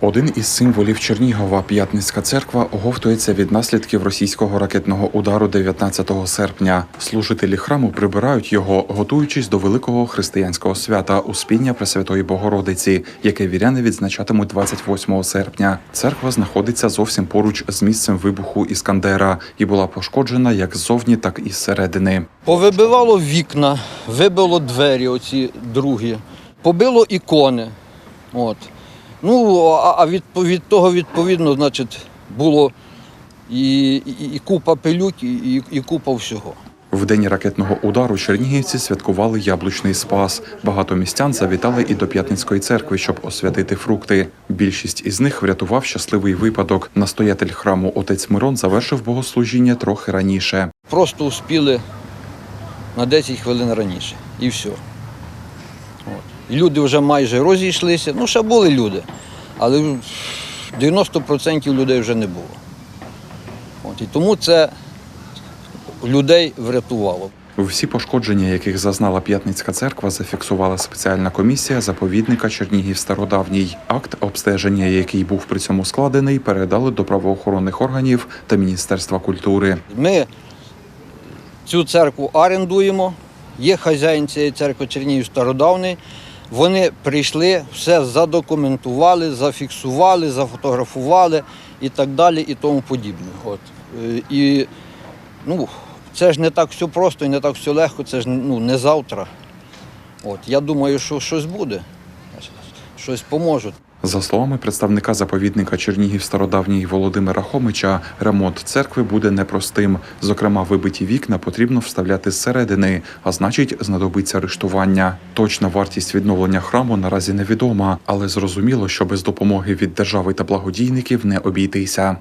Один із символів Чернігова, П'ятницька церква, оговтується від наслідків російського ракетного удару 19 серпня. Служителі храму прибирають його, готуючись до великого християнського свята Успіння Пресвятої Богородиці, яке віряни відзначатимуть 28 серпня. Церква знаходиться зовсім поруч з місцем вибуху Іскандера і була пошкоджена як ззовні, так і зсередини. Повибивало вікна, вибило двері, оці другі, побило ікони. От. Ну, а від, від того, відповідно, значить, було і, і, і купа пилюк, і, і, і купа всього. В день ракетного удару чернігівці святкували яблучний спас. Багато містян завітали і до П'ятницької церкви, щоб освятити фрукти. Більшість із них врятував щасливий випадок. Настоятель храму отець Мирон завершив богослужіння трохи раніше. Просто успіли на 10 хвилин раніше. І все. Люди вже майже розійшлися. Ну, ще були люди, але 90% людей вже не було. От. І тому це людей врятувало. Всі пошкодження, яких зазнала П'ятницька церква, зафіксувала спеціальна комісія заповідника Чернігів Стародавній. Акт обстеження, який був при цьому складений, передали до правоохоронних органів та Міністерства культури. Ми цю церкву орендуємо, є хазяїн цієї церкви Чернігів Стародавний. Вони прийшли, все задокументували, зафіксували, зафотографували і так далі, і тому подібне. От. Е, І ну, це ж не так все просто і не так все легко, це ж ну, не завтра. От. Я думаю, що щось буде, щось поможуть. За словами представника заповідника Чернігів Стародавній Володимира Хомича, ремонт церкви буде непростим. Зокрема, вибиті вікна потрібно вставляти зсередини, а значить, знадобиться рештування. Точна вартість відновлення храму наразі невідома, але зрозуміло, що без допомоги від держави та благодійників не обійтися.